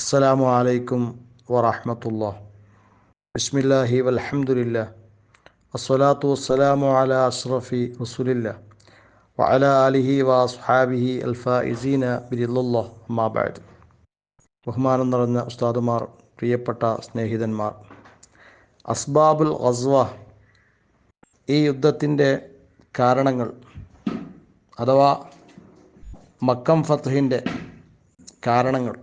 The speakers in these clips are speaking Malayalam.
അസ്സലാമു അലൈക്കും വറഹമത്തുള്ള ബിസ്മില്ലാഹി വലഹമുല്ല അസ്സലാത്തു വസ്സലാമു അല അഷ്റഫി റസുലില്ല വഅല ആലിഹി വാസ്ഹാബിഹി അൽഫാഇസീന ബിരില്ല മാബാദ് ബഹുമാനം നിറഞ്ഞ ഉസ്താദുമാർ പ്രിയപ്പെട്ട സ്നേഹിതന്മാർ. അസ്ബാബുൽ ഗസ്വ ഈ യുദ്ധത്തിന്റെ കാരണങ്ങൾ അഥവാ മക്കം ഫത്തഹിന്റെ കാരണങ്ങൾ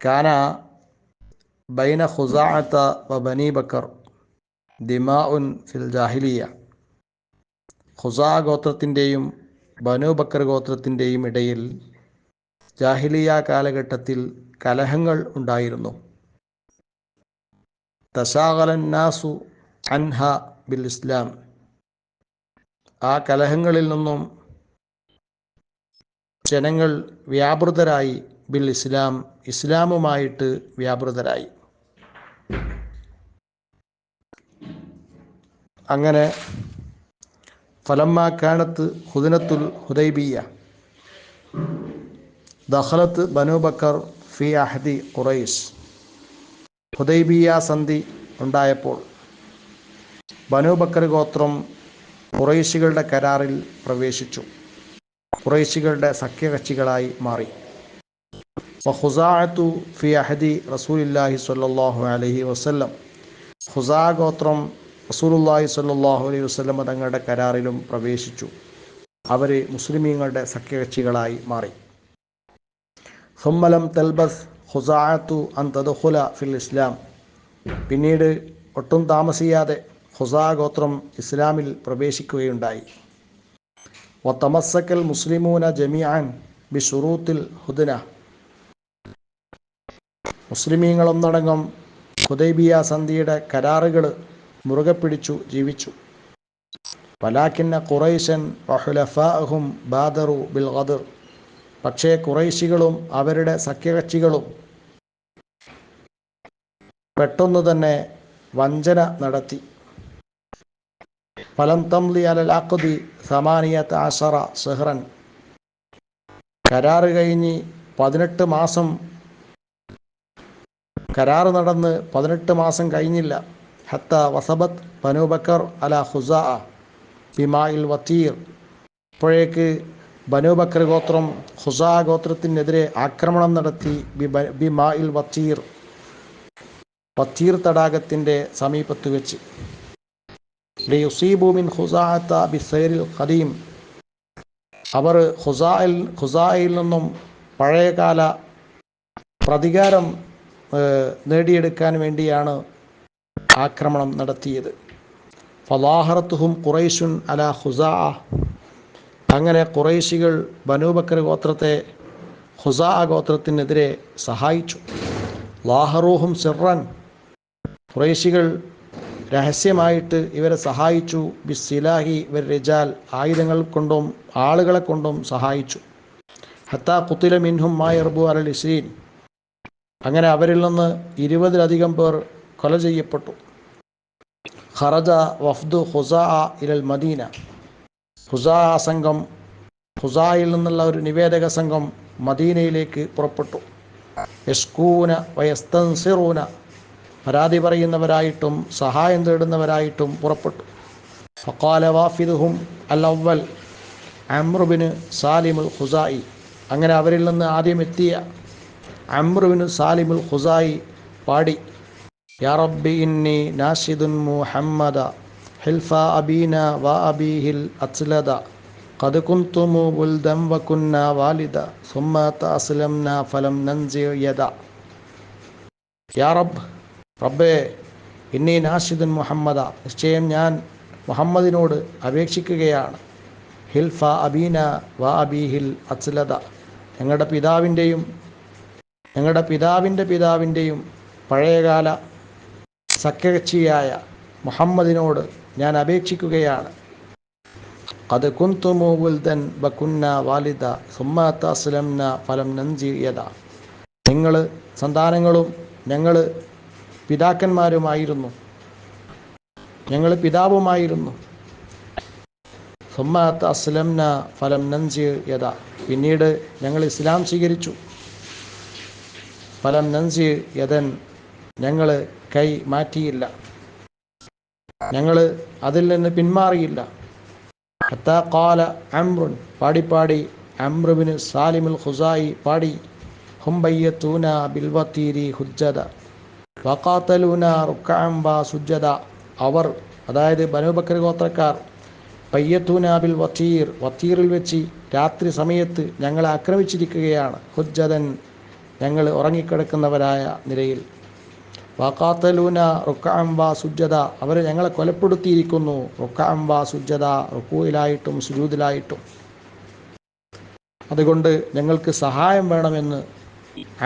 കാന ബൈന ഖുസാഅത്ത വ ബനി ബക്കർ ദിമാഉൻ ഫിൽ ജാഹിലിയ. ഖുസാ ഗോത്രത്തിന്റെയും ബനു ബക്കർ ഗോത്രത്തിന്റെയും ഇടയിൽ ജാഹിലിയ കാലഘട്ടത്തിൽ കലഹങ്ങൾ ഉണ്ടായിരുന്നു. തശാകലന്നാസു അൻഹ ബിൽ ഇസ്ലാം. ആ കലഹങ്ങളിൽ നിന്നും ജനങ്ങൾ വ്യാപൃതരായി ബിൽ ഇസ്ലാം ഇസ്ലാമുമായിട്ട് വ്യാപൃതരായി. അങ്ങനെ ഫലമാക്കാനത്ത് കാനത്ത് ഹുദനത്തുൽ ഹുദൈബിയ ദഹലത്ത് ബനുബക്കർ ഫി അഹദി ഖുറൈസ് ഹുദൈബിയ സന്ധി ഉണ്ടായപ്പോൾ ബനുബക്കർ ഗോത്രം ഖുറൈശികളുടെ കരാറിൽ പ്രവേശിച്ചു. ഖുറൈശികളുടെ സഖ്യകക്ഷികളായി മാറി. വഹുസാഅത്തു ഫി അഹദി റസൂലില്ലാഹി സ്വല്ലല്ലാഹു അലൈഹി വസല്ലം. ഹുസാ ഗോത്രം റസൂലുല്ലാഹി സ്വല്ലല്ലാഹു അലൈഹി വസല്ലം തങ്ങളുടെ കരാറിലും പ്രവേശിച്ചു. അവർ മുസ്ലിമീങ്ങളുടെ സഖ്യകക്ഷികളായി മാറി. സുമ്മലം തൽബസ് ഹുസാഅത്തു അൻ തദുഹുല ഫിൽ ഇസ്ലാം. പിന്നീട് ഒട്ടും താമസിയാതെ ഹുസാ ഗോത്രം ഇസ്ലാമിൽ പ്രവേശിക്കുകയുണ്ടായി. വതമസ്സകൽ മുസ്ലിമൂന ജമിയാൻ ബി ഷുറൂത്തിൽ ഹുദന. മുസ്ലിമീങ്ങളൊന്നടങ്കം ഖുദൈബിയ സന്ധിയുടെ കരാറുകൾ മുറുകെ പിടിച്ചു ജീവിച്ചു. പലാക്കിന്ന ഖുറൈശൻ വഹുലഫാഹും ബാദറു ബിൽ ഖദർ. പക്ഷേ ഖുറൈശികളും അവരുടെ സഖ്യകക്ഷികളും പെട്ടെന്ന് തന്നെ വഞ്ചന നടത്തി. ഫലം തംലി അലൽ അഖദി സമാനിയത്ത് ആഷറ സെഹ്റൻ. കരാറ് കഴിഞ്ഞ് പതിനെട്ട് മാസം കരാറ് നടന്ന് പതിനെട്ട് മാസം കഴിഞ്ഞില്ല. ഹത്ത വസബത്ത് ബനൂബക്കർ അല ഹുസാ ബിമായിൽ വത്തീർ. അപ്പോഴേക്ക് ബനൂബക്കർ ഗോത്രം ഹുസാ ഗോത്രത്തിനെതിരെ ആക്രമണം നടത്തി ബിമായിൽ വത്തീർ. വത്തീർ തടാകത്തിന്റെ സമീപത്ത് വെച്ച്. ലിയുസീബുമിൻ ഹുസാഅത്ത ബിസൈരിൽ ഖദീം. അവർ ഹുസായിൽ ഹുസായിൽ നിന്നും പഴയകാല പ്രതികാരം നേടിയെടുക്കാൻ വേണ്ടിയാണ് ആക്രമണം നടത്തിയത്. ഫലാഹറത്തുഹും ഖുറൈഷുൻ അല ഹുസാ അങ്ങനെ ഖുറൈശികൾ ബനൂബക്കർ ഗോത്രത്തെ ഹുസാ ഗോത്രത്തിനെതിരെ സഹായിച്ചു. ലാഹറൂഹും സിറൻ ഖുറൈശികൾ രഹസ്യമായിട്ട് ഇവരെ സഹായിച്ചു. ബി സിലാഹി ഇവർ രജാൽ ആയുധങ്ങൾ കൊണ്ടും ആളുകളെ കൊണ്ടും സഹായിച്ചു. ഹത്താ കുത്തില മിൻഹും മായർബു അലൽ ഇസ്രീൻ. അങ്ങനെ അവരിൽ നിന്ന് ഇരുപതിലധികം പേർ കൊല ചെയ്യപ്പെട്ടു. ഖറജ വഫ്ദു ഹുസാ ഇലൽ മദീന. ഹുസാ സംഘം ഹുസായിൽ നിന്നുള്ള ഒരു നിവേദക സംഘം മദീനയിലേക്ക് പുറപ്പെട്ടു. യസ്കൂന വയസ്തൻസിറൂന. പരാതി പറയുന്നവരായിട്ടും സഹായം തേടുന്നവരായിട്ടും പുറപ്പെട്ടു. ഫക്കാല വാഫിദുഹും അൽ അവൽ അമ്രുബിന് സാലിമുൽ ഹുസായി. അങ്ങനെ അവരിൽ നിന്ന് ആദ്യം എത്തിയ അമ്രുബിന് സാലിമുൽ ഖുസായി പാടി യാ റബ്ബി ഇന്നി നാഷിദുൻ മുഹമ്മദ ഹിൽഫ അബീന വ അബീഹിൽ അസ്ലദ قد كنتم ولدا وكنا والدا ثم تأسلمنا فلم ننزع يدا يا رب റബ്ബേ ഇന്നി നാഷിദുൻ മുഹമ്മദ നിശ്ചയം ഞാൻ മുഹമ്മദിനോട് അപേക്ഷിക്കുകയാണ് ഹിൽഫ അബീന വ അബീഹിൽ അസ്ലദ ഞങ്ങളുടെ പിതാവിൻ്റെയും ഞങ്ങളുടെ പിതാവിന്റെ പിതാവിന്റെയും പഴയകാല സഖ്യകക്ഷിയായ മുഹമ്മദിനോട് ഞാൻ അപേക്ഷിക്കുകയാണ്. അത് കുന്തുമുൽദൻ ബക്കുന്ന വാലിദ സുമ്മാത്ത സുലംന ഫലം നഞ്ചിയത നിങ്ങൾ സന്താനങ്ങളും ഞങ്ങൾ പിതാക്കന്മാരുമായിരുന്നു. ഞങ്ങൾ പിതാവുമായിരുന്നു. സുമ്മാത്ത അസ്ലംന ഫലം നഞ്ചിയത പിന്നീട് ഞങ്ങൾ ഇസ്ലാം സ്വീകരിച്ചു. ഫലം നൻസി യദൻ. ഞങ്ങൾ കൈ മാറ്റിയില്ല. ഞങ്ങൾ അതിൽ നിന്ന് പിന്മാറിയില്ല. കാല അമ്രുൻ പാടിപ്പാടി അമ്രുബിന് സാലിമുൽ ഖുസായി പാടി. ഹുംബയ്യത്തൂന ബിൽവത്തീരി ഹുജ്ജത വക്കാത്തലൂന റുക്കാംബ സുജ്ജത അവർ അതായത് ബനുബക്കർ ഗോത്രക്കാർ പയ്യത്തൂന ബിൽ വത്തീർ. വത്തീറിൽ വെച്ച് രാത്രി സമയത്ത് ഞങ്ങളെ ആക്രമിച്ചിരിക്കുകയാണ്. ഹുജ്ജതൻ ഞങ്ങൾ ഉറങ്ങിക്കിടക്കുന്നവരായ നിലയിൽ. വാക്കാത്തലൂന വാ സുജ്ജത അവരെ ഞങ്ങളെ കൊലപ്പെടുത്തിയിരിക്കുന്നു. റുക്കാംബ സുജ്ജത റുക്കുവിലായിട്ടും സുജൂതിലായിട്ടും അതുകൊണ്ട് ഞങ്ങൾക്ക് സഹായം വേണമെന്ന്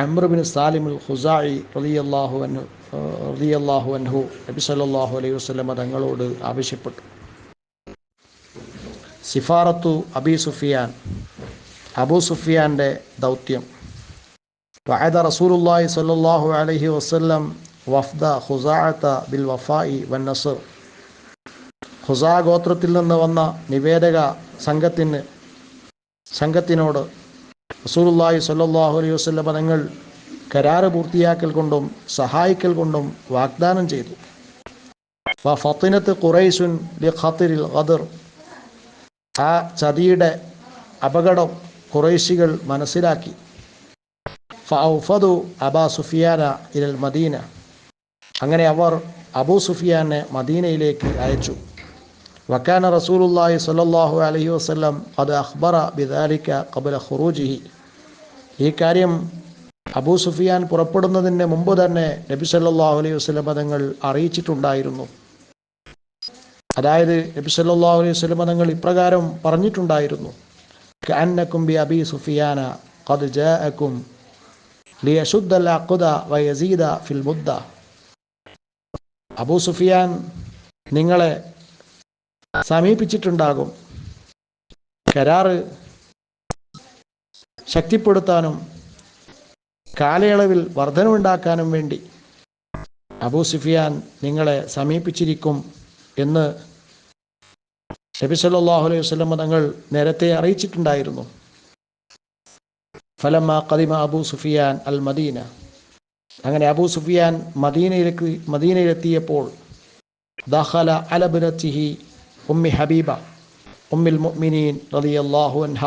അമ്രുബിൻ സാലിമുൽ ഖുസായി റളിയല്ലാഹു അൻഹു റളിയല്ലാഹു അൻഹു നബി സല്ലല്ലാഹു അലൈഹി വസ്ലമ തങ്ങളോട് ആവശ്യപ്പെട്ടു. സിഫാറത്തു അബി സുഫിയാൻ അബു സുഫിയാന്റെ ദൗത്യം. വഅദ റസൂലുള്ളാഹി الله അലൈഹി വസല്ലം വഫ്ദ ഖുസാഅത്ത ബിൽ വഫായി വൻ നസർ ഖുസാ ഗോത്രത്തിൽ നിന്ന് വന്ന നിവേദക സംഘത്തിന് സംഘത്തിനോട് റസൂലുള്ളാഹി സ്വല്ലല്ലാഹു അലൈഹി വസല്ലം തങ്ങൾ കരാറ് പൂർത്തിയാക്കൽ കൊണ്ടും സഹായിക്കൽ കൊണ്ടും വാഗ്ദാനം ചെയ്തു. ഫത്തിനത്ത് ഖുറൈസുൻ ലി ഖത്തിരിൽ ഖദർ. ആ ചതിയുടെ അപകടം ഖുറൈശികൾ മനസ്സിലാക്കി. ഫൗഫദു അബാ സുഫിയാന ഇരൽ മദീന. അങ്ങനെ അവർ അബൂ സുഫിയാനെ മദീനയിലേക്ക് അയച്ചു. വക്കാന റസൂലുല്ലാഹി സല്ലാഹു അലഹി വസ്ലം അത് അഖ്ബറ ബിദാലിക്ക കബല ഖുറൂജിഹി. ഈ കാര്യം അബൂ സുഫിയാൻ പുറപ്പെടുന്നതിന് മുമ്പ് തന്നെ നബി സല്ലാഹു അലൈഹി വസ്ലം തങ്ങൾ അറിയിച്ചിട്ടുണ്ടായിരുന്നു. അതായത് നബി സല്ലാഹു അലൈഹി വസ്ലം തങ്ങൾ ഇപ്രകാരം പറഞ്ഞിട്ടുണ്ടായിരുന്നു. കഅന്നക്കും ബി അബി സുഫിയാന ഖദ് ജാഅക്കും ലിയശുദ്ധ അഖുദ വയസീദ ഫിൽ മുദ്ദ അബൂ സുഫിയാൻ നിങ്ങളെ സമീപിച്ചിട്ടുണ്ടാകും. കരാറ് ശക്തിപ്പെടുത്താനും കാലയളവിൽ വർധനവുണ്ടാക്കാനും വേണ്ടി അബൂ സുഫിയാൻ നിങ്ങളെ സമീപിച്ചിരിക്കും എന്ന് നബി സല്ലാഹു അലൈഹി വസ്ലം തങ്ങൾ നേരത്തെ അറിയിച്ചിട്ടുണ്ടായിരുന്നു. ഫലമ്മ കദിമ അബൂ സുഫിയാൻ അൽ മദീന അങ്ങനെ അബൂ സുഫിയാൻ മദീനയിലേക്ക് മദീനയിലെത്തിയപ്പോൾ ദഖല അലബനത്തിഹി ഉമ്മി ഹബീബ ഉമ്മിൽ മുഅ്മിനീൻ റളിയല്ലാഹു അൻഹ.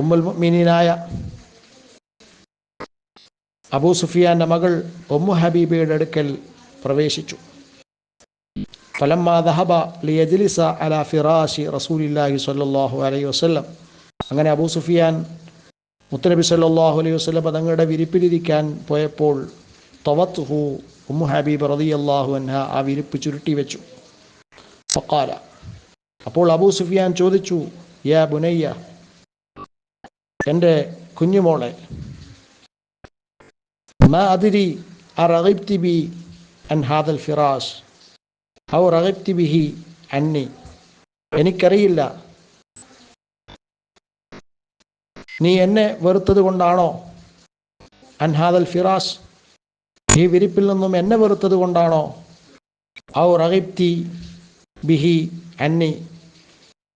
ഉമ്മുൽ മുഅ്മിനീനായ അബൂ സുഫിയാന്റെ മകൾ ഉമ്മു ഹബീബയുടെ അടുക്കൽ പ്രവേശിച്ചു. ഫലമ്മ ദഹബ ലിയജ്ലിസ അല ഫിറാഷി റസൂലില്ലാഹി സ്വല്ലല്ലാഹു അലൈഹി വസല്ലം. അങ്ങനെ അബൂ സുഫിയാൻ മുത്തനബി സല്ലാഹു അലൈഹി വസ്ലം തങ്ങളുടെ വിരിപ്പിലിരിക്കാൻ പോയപ്പോൾ തവത്തുഹു ഉമ്മു ഹബീബ് അള്ളാഹു അൻഹ ആ വിരിപ്പ് ചുരുട്ടി വെച്ചു. ഫഖാല. അപ്പോൾ അബൂ സുഫിയാൻ ചോദിച്ചു യാ ബുനയ്യ എന്റെ കുഞ്ഞുമോളെ മാ അതിരി അറഗിബ്തി ബി അൻ ഹാദൽ ഫിറാസ്? ഔ റഹിബ്തി ബിഹി അന്നി? എനിക്കറിയില്ല നീ എന്നെ വെറുത്തത് കൊണ്ടാണോ? അൻഹാദൽ ഫിറാസ് ഈ വിരിപ്പിൽ നിന്നും എന്നെ വെറുത്തത് കൊണ്ടാണോ? ഔ റഹിബ്തി ബിഹി അന്നി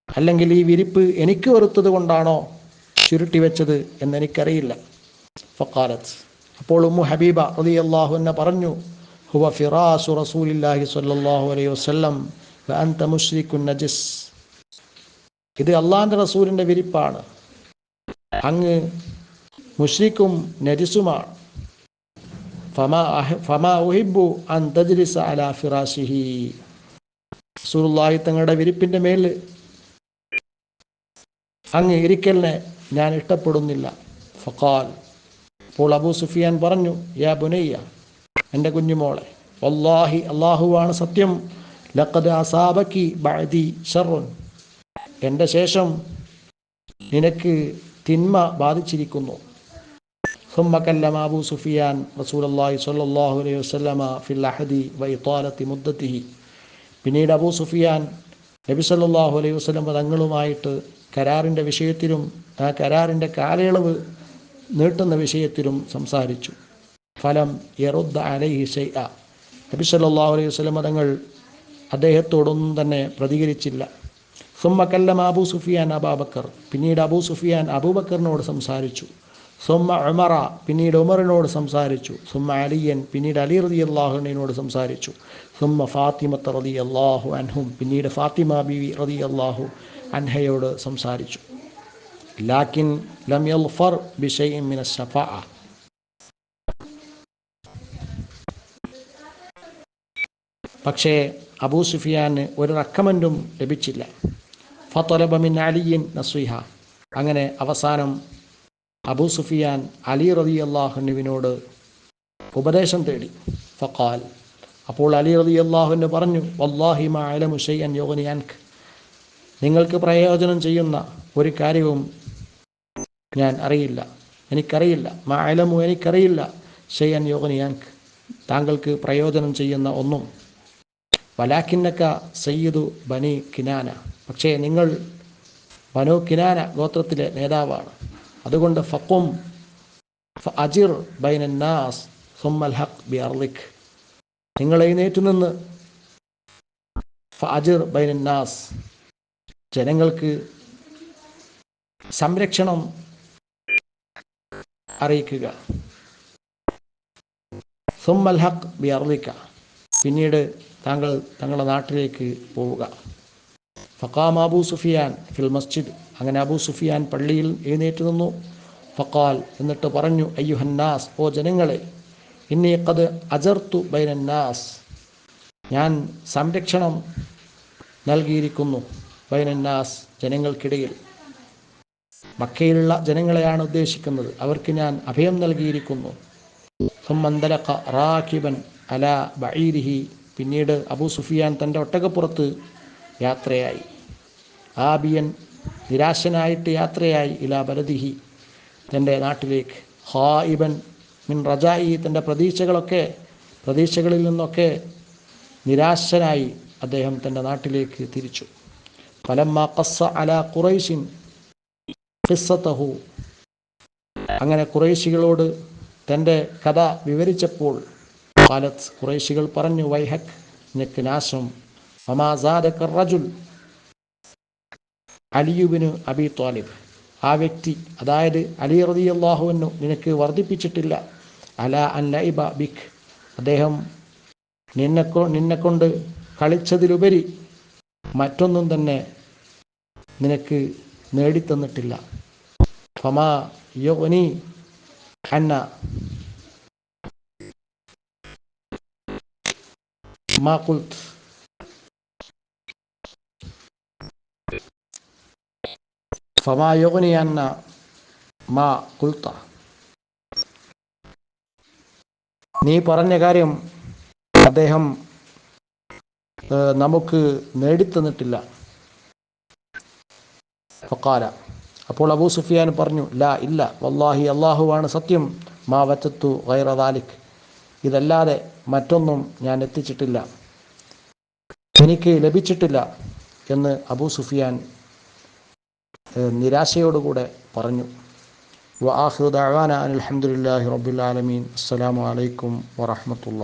അല്ലെങ്കിൽ ഈ വിരിപ്പ് എനിക്ക് വെറുത്തത് കൊണ്ടാണോ ചുരുട്ടി വെച്ചത് എന്നെനിക്കറിയില്ല. ഫക്കാലത്ത് അപ്പോൾ ഉമ്മു ഹബീബ റതി അള്ളാഹു എന്നെ പറഞ്ഞു ഹുവ ഫിറാസു റസൂലില്ലാഹി സ്വല്ലല്ലാഹു അലൈഹി വസല്ലം അൻത മുശ്രിക്കുൻ നജിസ്. ഇത് അള്ളാഹിന്റെ റസൂലിന്റെ വിരിപ്പാണ്. അങ്ങ് മുഷ്രിക്കും നരിസുമാണ് ഫമാ ഫമാ ഉഹിബു അൻ തങ്ങളുടെ വിരിപ്പിന്റെ മേൽ അങ്ങ് ഇരിക്കലിനെ ഞാൻ ഇഷ്ടപ്പെടുന്നില്ല. ഫക്കാൽ അപ്പോൾ അബൂ സുഫിയാൻ പറഞ്ഞു യാ ബുനയ്യ എന്റെ കുഞ്ഞുമോളെ വല്ലാഹി അള്ളാഹുവാണ് സത്യം. ലക്കത് അസാബക്കി ബഅദി ഷറുൻ എന്റെ ശേഷം നിനക്ക് തിന്മ ബാധിച്ചിരിക്കുന്നു ثم كلم أبو سفيان رسول الله صلى الله عليه وسلم في الأحد وإطالة مدته പിന്നീട് അബൂ സുഫിയാൻ നബി സല്ലല്ലാഹു അലൈഹി വസല്ലം തങ്ങളുമായിട്ട് കരാറിൻ്റെ വിഷയത്തിലും ആ കരാറിൻ്റെ കാലയളവ് നീട്ടുന്ന വിഷയത്തിലും സംസാരിച്ചു ഫലം യറുദ്ദ അലൈഹി ഷൈഅ നബി സല്ലല്ലാഹു അലൈഹി വസല്ലം തങ്ങൾ അദ്ദേഹത്തോടൊന്നും തന്നെ പ്രതികരിച്ചില്ല സുമ്മ അബു സുഫിയാൻ അബാബക്കർ പിന്നീട് അബൂ സുഫിയാൻ അബൂബക്കറിനോട് സംസാരിച്ചു. സുമ്മ ഉമറ പിന്നീട് ഉമറിനോട് സംസാരിച്ചു. സുമ്മ അലിയൻ പിന്നീട് അലി റതി അള്ളാഹുനോട് സംസാരിച്ചു. സുമ്മ ഫാത്തിമത്ത് റതി അള്ളാഹു അൻഹും പിന്നീട് ഫാത്തിമ ബിവി റതി അള്ളാഹു അൻഹയോട് സംസാരിച്ചു. ലാക്കിൻ ലം മിന ശഫാഅ പക്ഷേ അബൂ സുഫിയാന് ഒരു റെക്കമെൻഡും ലഭിച്ചില്ല. ഫത്തൊലബമിൻ അലിയിൻ നസ്വിഹ അങ്ങനെ അവസാനം അബൂ സുഫിയാൻ അലി റതി അള്ളാഹുനുവിനോട് ഉപദേശം തേടി. ഫക്കാൽ അപ്പോൾ അലി റതി അള്ളാഹുവിന് പറഞ്ഞു വല്ലാഹി മാ യോഗനിയാൻക്ക് നിങ്ങൾക്ക് പ്രയോജനം ചെയ്യുന്ന ഒരു കാര്യവും ഞാൻ അറിയില്ല. എനിക്കറിയില്ല. മാ അലമു എനിക്കറിയില്ല. ഷെയ്യൻ യോഗനിയാൻക്ക് താങ്കൾക്ക് പ്രയോജനം ചെയ്യുന്ന ഒന്നും വലാക്കിന്നക്ക സയ്യിദു ബനി കിനാന. പക്ഷേ നിങ്ങൾ ബനു കിനാന ഗോത്രത്തിലെ നേതാവാണ്. അതുകൊണ്ട് ഫക്കും അജിർ ബൈനന്നാസ് സുമ്മൽ ഹഖ് ബി അർലിഖ് നിങ്ങൾ എഴുന്നേറ്റു നിന്ന് ഫഅജിർ ബൈനന്നാസ്. ജനങ്ങൾക്ക് സംരക്ഷണം അറിയിക്കുക. സുമ്മൽ ഹഖ് ബി അർലിക്ക പിന്നീട് താങ്കൾ തങ്ങളുടെ നാട്ടിലേക്ക് പോവുക. ഫക്കാം അബൂ സുഫിയാൻ ഫിൽ മസ്ജിദ്. അങ്ങനെ അബൂ സുഫിയാൻ പള്ളിയിൽ എഴുന്നേറ്റ് നിന്നു. ഫക്കാൽ എന്നിട്ട് പറഞ്ഞു അയ്യുഹന്നാസ് ഓ ജനങ്ങളെ ഇന്നീ കത് അജർത്തു ബൈനന്നാസ്. ഞാൻ സംരക്ഷണം നൽകിയിരിക്കുന്നു ബൈനന്നാസ് ജനങ്ങൾക്കിടയിൽ. മക്കയിലുള്ള ജനങ്ങളെയാണ് ഉദ്ദേശിക്കുന്നത്. അവർക്ക് ഞാൻ അഭയം നൽകിയിരിക്കുന്നു. സുമ്മന്തലക്ക റാഖിബൻ അല ബഈരിഹി പിന്നീട് അബൂ സുഫിയാൻ തന്റെ ഒട്ടകപ്പുറത്ത് യാത്രയായി. ആബിയൻ നിരാശനായിട്ട് യാത്രയായി ഇലാ ബലദിഹി തന്റെ നാട്ടിലേക്ക്. ഹായിബൻ മിൻ റജായി തന്റെ പ്രതീക്ഷകളൊക്കെ പ്രതീക്ഷകളിൽ നിന്നൊക്കെ നിരാശനായി അദ്ദേഹം തന്റെ നാട്ടിലേക്ക് തിരിച്ചു. ഫലമ്മ കസ്സ അല കുറൈശിൻ ഖിസ്സത്തഹു അങ്ങനെ ഖുറൈശികളോട് തന്റെ കഥ വിവരിച്ചപ്പോൾ കാലത്ത് ഖുറൈശികൾ പറഞ്ഞു വൈഹക് നിനക്ക് നാശം. റജുൽ. അലിയുബിന് അബി ത്വാലിബ്. ആ വ്യക്തി അതായത് അലി റതി അള്ളാഹുവിനു നിനക്ക് വർദ്ധിപ്പിച്ചിട്ടില്ല. അല അൻ ലൈബ ബിഖ് അദ്ദേഹം നിന്നെ നിന്നെക്കൊണ്ട് കളിച്ചതിലുപരി മറ്റൊന്നും തന്നെ നിനക്ക് നേടിത്തന്നിട്ടില്ല. ഫമാ യോനി അന്ന മാ قلت فما يغني അന്ന മാ കുൽത്ത നീ പറഞ്ഞ കാര്യം അദ്ദേഹം നമുക്ക് നേടിത്തന്നിട്ടില്ല ഫക്കാല അപ്പോൾ അബൂ സുഫിയാൻ പറഞ്ഞു ലാ ഇല്ല വല്ലാഹി അള്ളാഹുവാണ് സത്യം മാ വറ്റത്തു ഗൈറദാലിക് ഇതല്ലാതെ മറ്റൊന്നും ഞാൻ എത്തിച്ചിട്ടില്ല. എനിക്ക് ലഭിച്ചിട്ടില്ല എന്ന് അബൂ സുഫിയാൻ നിരാശയോടുകൂടെ പറഞ്ഞു. വാഹുദാൻ അലഹമുല്ലാഹി റബുലാലമീൻ അസ്സാം വലൈക്കും റബ്ബിൽ